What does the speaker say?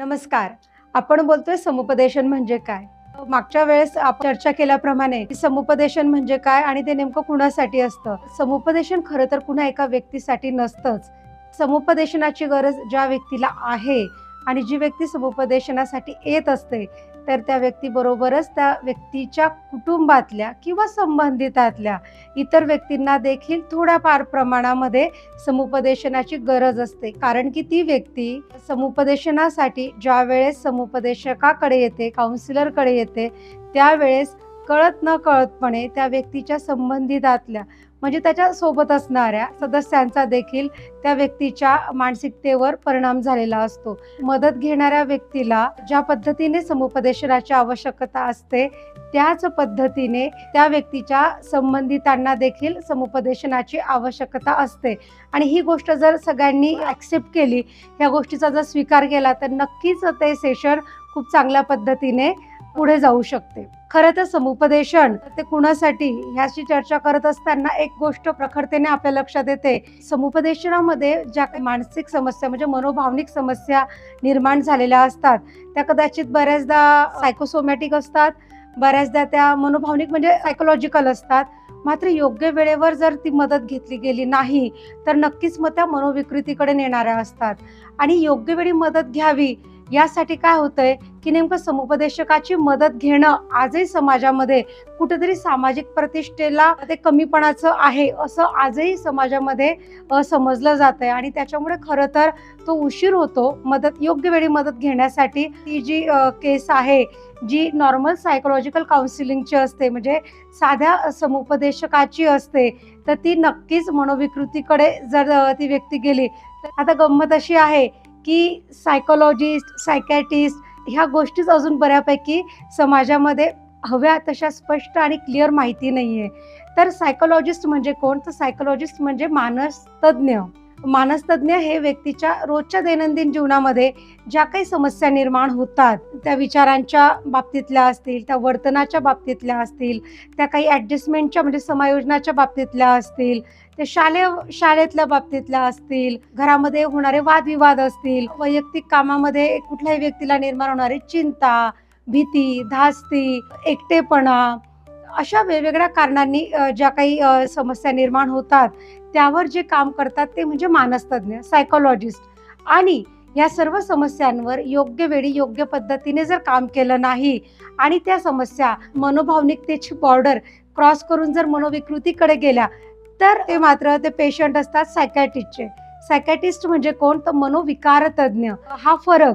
नमस्कार. आपण बोलतोय समुपदेशन म्हणजे काय? मागच्या वेळेस आपण चर्चा केल्याप्रमाणे की समुपदेशन म्हणजे काय आणि ते नेमकं कुणासाठी असतं? समुपदेशन खरं तर पुन्हा एका व्यक्तीसाठी नसतंच. समुपदेशनाची गरज ज्या व्यक्तीला आहे आणि जी व्यक्ती समुपदेशनासाठी येत असते तर त्या व्यक्तीबरोबरच त्या व्यक्तीच्या कुटुंबातल्या किंवा संबंधितातल्या इतर व्यक्तींना देखील थोड्याफार प्रमाणामध्ये समुपदेशनाची गरज असते. कारण की ती व्यक्ती समुपदेशनासाठी ज्या वेळेस समुपदेशकाकडे येते काउन्सिलरकडे येते त्यावेळेस कळत न कळतपणे त्या व्यक्तीच्या संबंधितातल्या म्हणजे त्याच्या सोबत असणाऱ्या सदस्यांचा देखील त्या व्यक्तीच्या मानसिकतेवर परिणाम झालेला असतो. मदत घेणाऱ्या व्यक्तीला ज्या पद्धतीने समुपदेशनाची आवश्यकता असते त्याच पद्धतीने त्या व्यक्तीच्या संबंधितांना देखील समुपदेशनाची आवश्यकता असते. आणि ही गोष्ट जर सगळ्यांनी ॲक्सेप्ट केली ह्या गोष्टीचा जर स्वीकार केला तर नक्कीच ते सेशन खूप चांगल्या पद्धतीने पुढे जाऊ शकते. खरं तर समुपदेशन ते कुणासाठी? ह्याची चर्चा करत असताना एक गोष्ट प्रखरतेने आपल्या लक्षात येते. समुपदेशनामध्ये ज्या काही मानसिक समस्या म्हणजे मनोभावनिक समस्या निर्माण झालेल्या असतात त्या कदाचित बऱ्याचदा सायकोसोमॅटिक असतात बऱ्याचदा त्या मनोभावनिक म्हणजे सायकोलॉजिकल असतात. मात्र योग्य वेळेवर जर ती मदत घेतली गेली नाही तर नक्कीच मग त्या मनोविकृतीकडे नेणाऱ्या असतात. आणि योग्य वेळी मदत घ्यावी यासाठी काय होतंय की नेमकं समुपदेशकाची मदत घेणं आजही समाजामध्ये कुठेतरी सामाजिक प्रतिष्ठेला ते कमीपणाचं आहे असं आजही समाजामध्ये समजलं जात आहे आणि त्याच्यामुळे खरं तर तो उशीर होतो मदत योग्य वेळी मदत घेण्यासाठी. ती जी केस आहे जी नॉर्मल सायकोलॉजिकल काउन्सिलिंगची असते म्हणजे साध्या समुपदेशकाची असते तर ती नक्कीच मनोविकृतीकडे जर ती व्यक्ती गेली तर आता गंमत अशी आहे की सायकोलॉजिस्ट सायकॅटिस्ट ह्या गोष्टीच अजून बऱ्यापैकी समाजामध्ये हव्या तशा स्पष्ट आणि क्लिअर माहिती नाही आहे तर सायकोलॉजिस्ट म्हणजे कोण? तर सायकोलॉजिस्ट म्हणजे मानसतज्ञ. मानसतज्ञ हे व्यक्तीच्या रोजच्या दैनंदिन जीवनामध्ये ज्या काही समस्या निर्माण होतात त्या विचारांच्या बाबतीतल्या असतील त्या वर्तनाच्या बाबतीतल्या असतील त्या काही ॲडजस्टमेंटच्या म्हणजे समायोजनाच्या बाबतीतल्या असतील ते शालेय शाळेतल्या बाबतीतल्या असतील घरामध्ये होणारे वादविवाद असतील वैयक्तिक कामामध्ये कुठल्याही व्यक्तीला निर्माण होणारी चिंता भीती धास्ती एकटेपणा अशा वेगवेगळ्या कारणांनी ज्या काही समस्या निर्माण होतात त्यावर जे काम करतात ते म्हणजे मानसतज्ञ सायकोलॉजिस्ट आणि या सर्व समस्यांवर योग्य वेळी योग्य पद्धतीने जर काम केलं नाही आणि त्या समस्या मनोभावनिकतेची बॉर्डर क्रॉस करून जर मनोविकृतीकडे गेल्या तर ते मात्र ते पेशंट असतात सायकॅटिस्टचे सायकॅटिस्ट म्हणजे कोण? तर मनोविकारतज्ञ. हा फरक